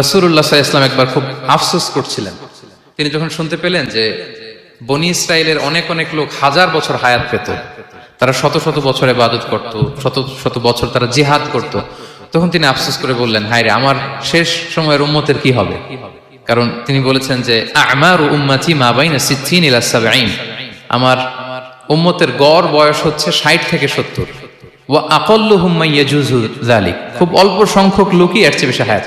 রসুল্লাহ ইসলাম একবার খুব আফসোস করছিলেন। তিনি যখন শুনতে পেলেন যে বনি ইসরায়েলের অনেক অনেক লোক হাজার বছর হায়াত পেত, তারা শত শত বছর ইবাদত করত, শত শত বছর তারা জিহাদ করত, তখন তিনি আফসোস করে বললেন হায় রে আমার শেষ সময়ের উম্মতের কি হবে? কারণ তিনি বলেছেন যে, আমার উম্মাতি মা বাইনা সিদ্ধিন ইলা আমার উম্মতের গড় বয়স হচ্ছে ষাট থেকে সত্তর। ওয়া আকল্লু হুম্মা ইয়াজুজু যালিক। খুব অল্প সংখ্যক লোকই এর চেয়ে বেশি হায়াত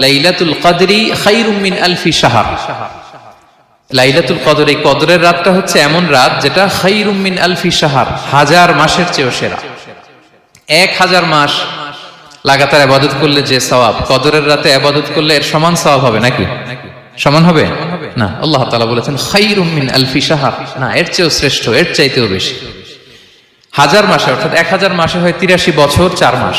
লাইলাতুল কদরি খায়রুম মিন আলফি শাহর। লাইলাতুল কদর, এই কদরের রাতটা হচ্ছে এমন রাত যেটা খায়রুম মিন আলফি শাহর, হাজার মাসের চেয়েও সেরা। এক হাজার মাস লাগাতার আবাদত করলে যে সওয়াব, কদরের রাতে আবাদত করলে এর সমান সওয়াব হবে নাকি? সমান হবে? না, আল্লাহ তালা বলেছেন খায়রুম মিন আলফি শাহর। না, এর চেয়েও শ্রেষ্ঠ, এর চাইতেও বেশি। হাজার মাসে, অর্থাৎ এক হাজার মাসে হয় তিরাশি বছর, চার মাস।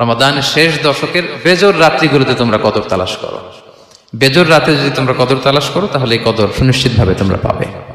রমাদানের শেষ দশকের বেজর রাত্রিগুলোতে তোমরা কদর তালাশ করো। বেজর রাতে যদি তোমরা কদর তালাশ করো, তাহলে এই কদর সুনিশ্চিতভাবে তোমরা পাবে।